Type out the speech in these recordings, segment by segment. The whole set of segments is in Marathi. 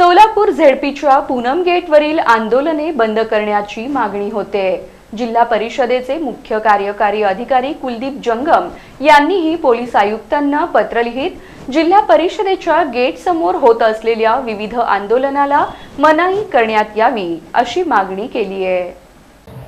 सोलापूर झेडपीच्या पूनम गेटवरील आंदोलने बंद करण्याची मागणी होते. जिल्हा परिषदेचे मुख्य कार्यकारी अधिकारी कुलदीप जंगम यांनीही पोलीस आयुक्तांना पत्र लिहित जिल्हा परिषदेच्या गेट समोर होत असलेल्या विविध आंदोलनाला मनाई करण्यात यावी अशी मागणी केली आहे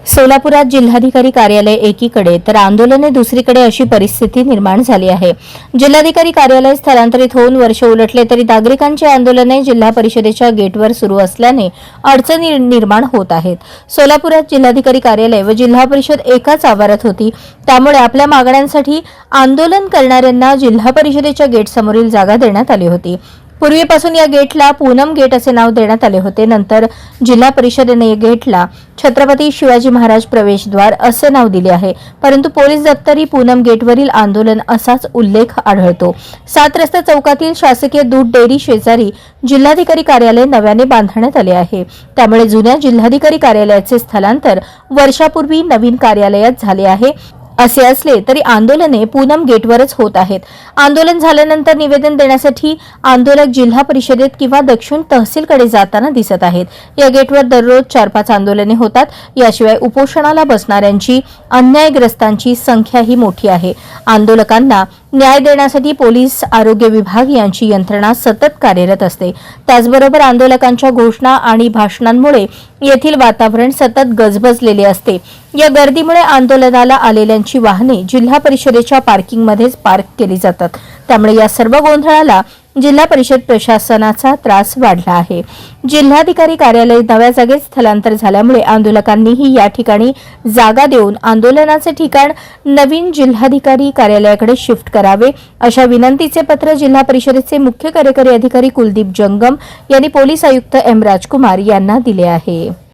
सोलापुरात जिल्हाधिकारी कार्यालय एकीकडे तर आंदोलने दुसरीकडे अशी परिस्थिती निर्माण झाली आहे. जिल्हाधिकारी कार्यालय स्थलांतरित होऊन वर्ष उलटले तरी नागरिकांची आंदोलने जिल्हा परिषदेच्या गेटवर सुरू असल्याने अडचणी निर्माण होत आहेत. सोलापुरात जिल्हाधिकारी कार्यालय व जिल्हा परिषद एकाच आवारात होती. त्यामुळे आपल्या मागण्यांसाठी आंदोलन करणाऱ्यांना जिल्हा परिषदेच्या गेटसमोरील जागा देण्यात आली होती. पूर्वीपासून या गेटला पूनम गेट असे नाव देण्यात आले होते. नंतर जिल्हा परिषदेने या गेटला छत्रपती शिवाजी महाराज प्रवेशद्वार असे नाव दिले आहे. परंतु पोलीस दप्तरी पूनम गेटवरील आंदोलन असाच उल्लेख आढळतो. सात रस्ता चौकातील शासकीय दूध डेअरी शेजारी जिल्हाधिकारी कार्यालय नव्याने बांधण्यात आले आहे. त्यामुळे जुन्या जिल्हाधिकारी कार्यालयाचे स्थलांतर वर्षापूर्वी नवीन कार्यालयात झाले आहे. असे असले तरी आंदोलने पूनम गेटवरच होत आहेत. आंदोलन झाल्यानंतर निवेदन देण्यासाठी आंदोलक जिल्हा परिषदेत किंवा दक्षिण तहसीलकडे जाताना दिसत आहेत. या गेटवर दररोज चार पाच आंदोलने होतात. याशिवाय उपोषणाला बसणाऱ्यांची अन्यायग्रस्तांची संख्याही मोठी आहे. आंदोलकांना न्याय देण्यासाठी पोलीस आरोग्य विभाग यांची यंत्रणा सतत कार्यरत असते. त्याचबरोबर आंदोलकांच्या घोषणा आणि भाषणांमुळे येथील वातावरण सतत गजबजलेले असते. या गर्दीमुळे आंदोलनाला आलेल्यांची वाहने जिल्हा परिषदेच्या पार्किंगमध्येच पार्क केली जातात. त्यामुळे या सर्व गोंधळाला जिल्हा परिषद प्रशासनाचा त्रास वाढला आहे. जिल्हाधिकारी कार्यालय नव्या जागेत स्थलांतर झाल्यामुळे आंदोलकांनीही या ठिकाणी जागा देऊन आंदोलनाचे ठिकाण नवीन जिल्हाधिकारी कार्यालयाकडे शिफ्ट करावे अशा विनंतीचे पत्र जिल्हा परिषदेचे मुख्य कार्यकारी अधिकारी कुलदीप जंगम यांनी पोलीस आयुक्त एम राजकुमार यांना दिले आहे.